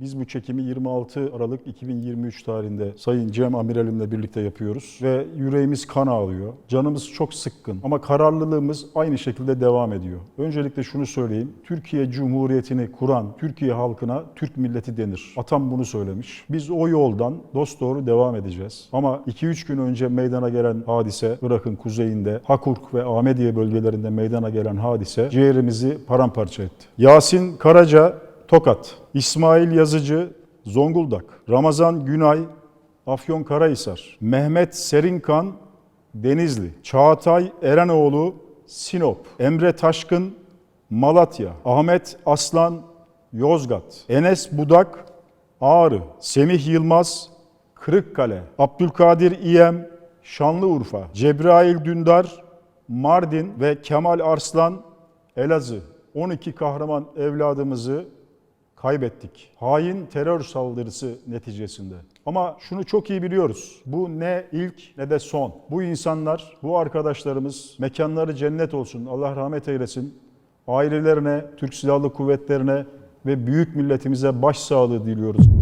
Biz bu çekimi 26 Aralık 2023 tarihinde Sayın Cem Amiralimle birlikte yapıyoruz ve yüreğimiz kan ağlıyor. Canımız çok sıkkın ama kararlılığımız aynı şekilde devam ediyor. Öncelikle şunu söyleyeyim. Türkiye Cumhuriyeti'ni kuran Türkiye halkına Türk milleti denir. Atam bunu söylemiş. Biz o yoldan dosdoğru devam edeceğiz. Ama 2-3 gün önce meydana gelen hadise Irak'ın kuzeyinde Hakurk ve Ahmediye bölgelerinde meydana gelen hadise ciğerimizi paramparça etti. Yasin Karaca Tokat, İsmail Yazıcı Zonguldak, Ramazan Günay Afyonkarahisar, Mehmet Serinkan Denizli, Çağatay Erenoğlu Sinop, Emre Taşkın Malatya, Ahmet Aslan Yozgat, Enes Budak Ağrı, Semih Yılmaz Kırıkkale, Abdülkadir İyem Şanlıurfa, Cebrail Dündar Mardin ve Kemal Arslan Elazığ. 12 kahraman evladımızı kaybettik. Hain terör saldırısı neticesinde. Ama şunu çok iyi biliyoruz. Bu ne ilk ne de son. Bu insanlar, bu arkadaşlarımız mekanları cennet olsun. Allah rahmet eylesin. Ailelerine, Türk Silahlı Kuvvetlerine ve büyük milletimize başsağlığı diliyoruz.